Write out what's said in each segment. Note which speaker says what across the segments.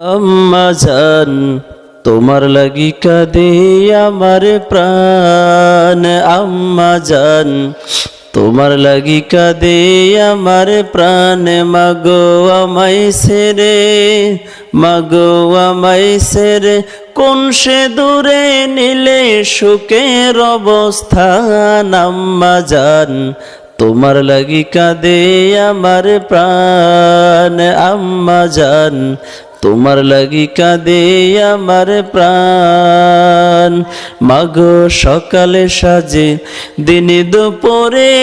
Speaker 1: আম্মা জান, তোমার লাগি কাঁদে আমার প্রাণ। আম্মা জান, তোমার লাগি কাঁদে আমার প্রাণ। মাগো আমায় সেরে মাগো আমায় সেরে কোন সে দূরে নিলে সুখের অবস্থান? আম্মা তোমার লাগি কাঁদে আমার প্রাণ। আম্মা জান তোমার লাগি কাঁদে আমার প্রাণ। মাগো, সকালে সাজে, দিনে দুপুরে।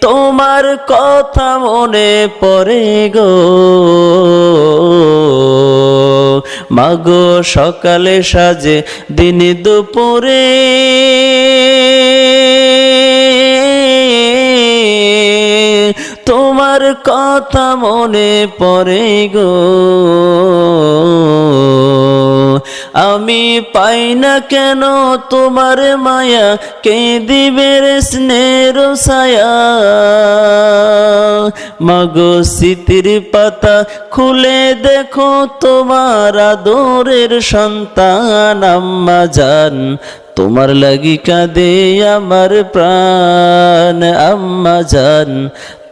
Speaker 1: তোমার কথা মনে পড়ে গো। মাগো, সকালে সাজে, দিনে দুপুরে। তোমার কথা মনে পড়ে গো। আমি পাই না কেন তোমার মায়া, কে দিবে রে স্নেহর ছায়া? মাগো স্মৃতির পাতা খুলে দেখো তোমার আদরের সন্তান, আম্মা জান। তোমার লাগি কাঁদে আমার প্রাণ, আম্মা জান।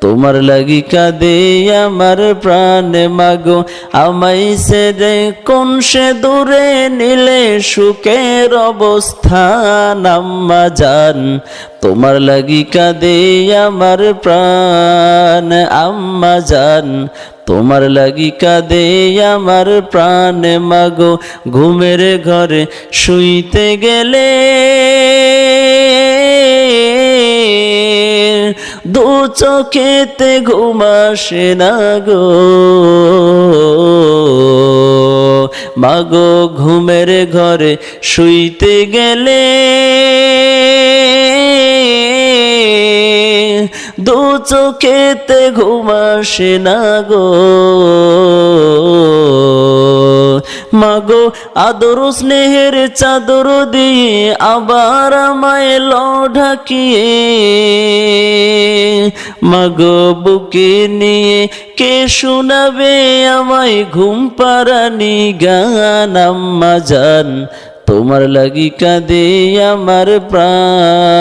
Speaker 1: তোমার লাগি কাঁদে আমার প্রাণ মাগো। আমাই সে রে কোন সে দূরে নিলে সুখের অবস্থান, আম্মা জান। তোমার লাগি কাঁদে আমার প্রাণ, আম্মা জান। তোমার লাগি কাঁদে আমার প্রাণ মাগো। ঘুমের ঘরে শুইতে গেলে চোখেতে ঘুমাসে না গো। মাগো ঘুমের ঘরে শুইতে গেলে দু চোখেতে ঘুমাসে না গো। মাগো আদর স্নেহের চাদর দিয়ে আবার আমায় ল ঢাকিয়ে মাগো বুকে নিয়ে কে শোনাবে আমায় ঘুম পারানি গান, আম্মা জান, তোমার লাগি কাঁদে আমার প্রাণ।